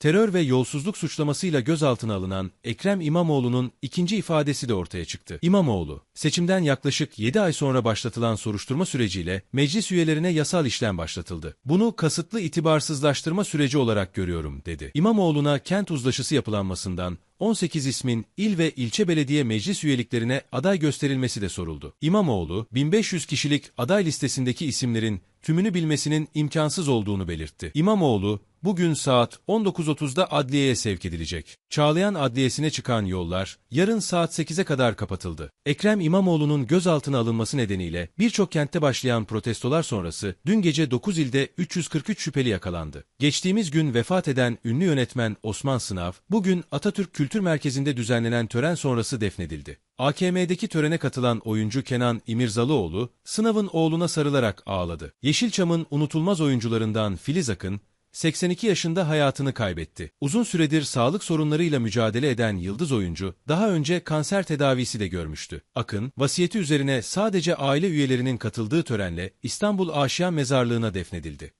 terör ve yolsuzluk suçlamasıyla gözaltına alınan Ekrem İmamoğlu'nun ikinci ifadesi de ortaya çıktı. İmamoğlu, seçimden yaklaşık 7 ay sonra başlatılan soruşturma süreciyle meclis üyelerine yasal işlem başlatıldı. Bunu kasıtlı itibarsızlaştırma süreci olarak görüyorum, dedi. İmamoğlu'na kent uzlaşısı yapılanmasından 18 ismin il ve ilçe belediye meclis üyeliklerine aday gösterilmesi de soruldu. İmamoğlu, 1500 kişilik aday listesindeki isimlerin tümünü bilmesinin imkansız olduğunu belirtti. İmamoğlu, bugün saat 19.30'da adliyeye sevk edilecek. Çağlayan Adliyesi'ne çıkan yollar, yarın saat 8'e kadar kapatıldı. Ekrem İmamoğlu'nun gözaltına alınması nedeniyle birçok kentte başlayan protestolar sonrası dün gece 9 ilde 343 şüpheli yakalandı. Geçtiğimiz gün vefat eden ünlü yönetmen Osman Sınav, bugün Atatürk Kültür Merkezi'nde düzenlenen tören sonrası defnedildi. AKM'deki törene katılan oyuncu Kenan İmirzalıoğlu, Sınav'ın oğluna sarılarak ağladı. Yeşilçam'ın unutulmaz oyuncularından Filiz Akın, 82 yaşında hayatını kaybetti. Uzun süredir sağlık sorunlarıyla mücadele eden yıldız oyuncu, daha önce kanser tedavisi de görmüştü. Akın, vasiyeti üzerine sadece aile üyelerinin katıldığı törenle İstanbul Aşiyan Mezarlığı'na defnedildi.